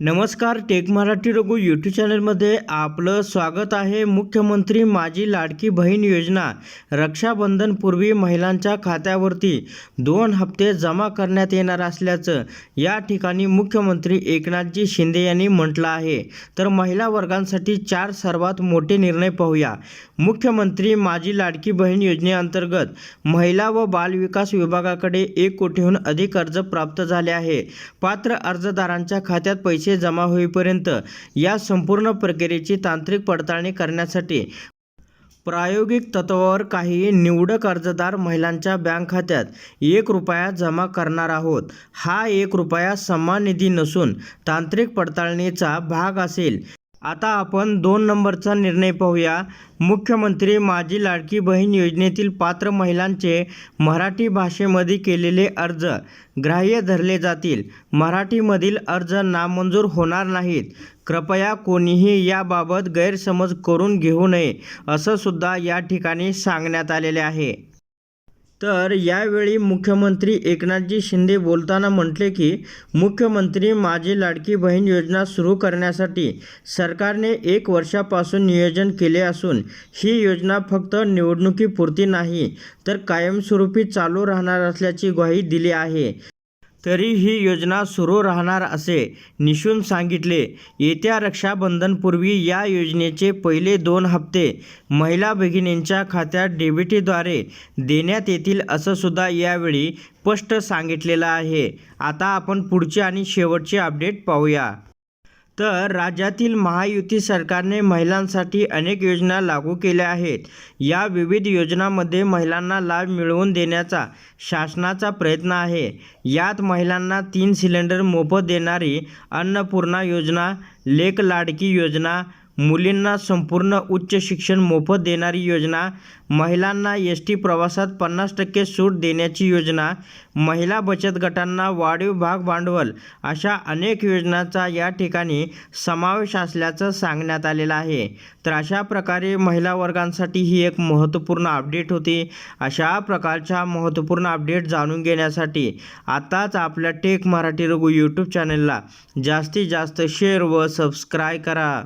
नमस्कार take Marathi Raghu YouTube चॅनलमध्ये आपलं स्वागत आहे. मुख्यमंत्री माझी लाडकी बहीण योजना रक्षाबंधनपूर्वी महिलांच्या खात्यावरती दोन हप्ते जमा करण्यात येणार असल्याचं या ठिकाणी मुख्यमंत्री एकनाथजी शिंदे यांनी म्हटलं आहे. तर महिला वर्गांसाठी चार सर्वात मोठे निर्णय पाहूया. मुख्यमंत्री माझी लाडकी बहीण योजनेअंतर्गत महिला व बालविकास विभागाकडे एक कोटीहून अधिक अर्ज प्राप्त झाले आहे. पात्र अर्जदारांच्या खात्यात पैसे जमा होईपर्यंत या संपूर्ण प्रक्रियेची तांत्रिक पडताळणी करण्यासाठी प्रायोगिक तत्वावर काही निवडक अर्जदार महिलांच्या बँक खात्यात एक रुपया जमा करणार आहोत. हा एक रुपया सन्मान निधी नसून तांत्रिक पडताळणीचा भाग असेल. आता आपण दोन नंबरचा निर्णय पाहूया. मुख्यमंत्री माझी लाडकी बहीण योजनेतील पात्र महिलांचे मराठी भाषेमध्ये केलेले अर्ज ग्राह्य धरले जातील. मराठीमधील अर्ज नामंजूर होणार नाहीत. कृपया कोणीही याबाबत गैरसमज करून घेऊ नये असं सुद्धा या ठिकाणी सांगण्यात आलेले आहे. तर यावेळी मुख्यमंत्री एकनाथजी शिंदे बोलताना म्हटले की मुख्यमंत्री माझी लाडकी बहीण योजना सुरू करण्यासाठी सरकारने एक वर्षापासून नियोजन केले असून ही योजना फक्त निवडणुकीपुरती नाही तर कायमस्वरूपी चालू राहणार असल्याची ग्वाही दिली आहे. तरी ही योजना सुरू राहणार असे निशून सांगितले. येत्या रक्षाबंधनपूर्वी या योजनेचे पहिले दोन हप्ते महिला भगिनींच्या खात्यात डेबिटीद्वारे देण्यात येतील असं सुद्धा यावेळी स्पष्ट सांगितलेलं आहे. आता आपण पुढची आणि शेवटची अपडेट पाहूया. तर राज्यातील महायुती सरकारने महिलांसाठी अनेक योजना लागू केल्या आहेत. या विविध योजनांमध्ये महिलांना लाभ मिळवून देण्याचा शासनाचा प्रयत्न आहे. यात महिलांना तीन सिलेंडर मोफत देणारी अन्नपूर्णा योजना लेक लाडकी योजना मुलींना संपूर्ण उच्च शिक्षण मोफत देणारी योजना महिलांना एस टी प्रवासात पन्नास टक्के सूट देण्याची योजना महिला बचत गटांना वाढीव भाग भांडवल अशा अनेक योजनांचा या ठिकाणी समावेश असल्याचं सांगण्यात आलेलं आहे. तर अशा प्रकारे महिला वर्गांसाठी ही एक महत्त्वपूर्ण अपडेट होती. अशा प्रकारच्या महत्त्वपूर्ण अपडेट जाणून घेण्यासाठी आताच आपल्या टेक मराठी रघु यूट्यूब चॅनलला जास्तीत जास्त शेअर व सबस्क्राय करा.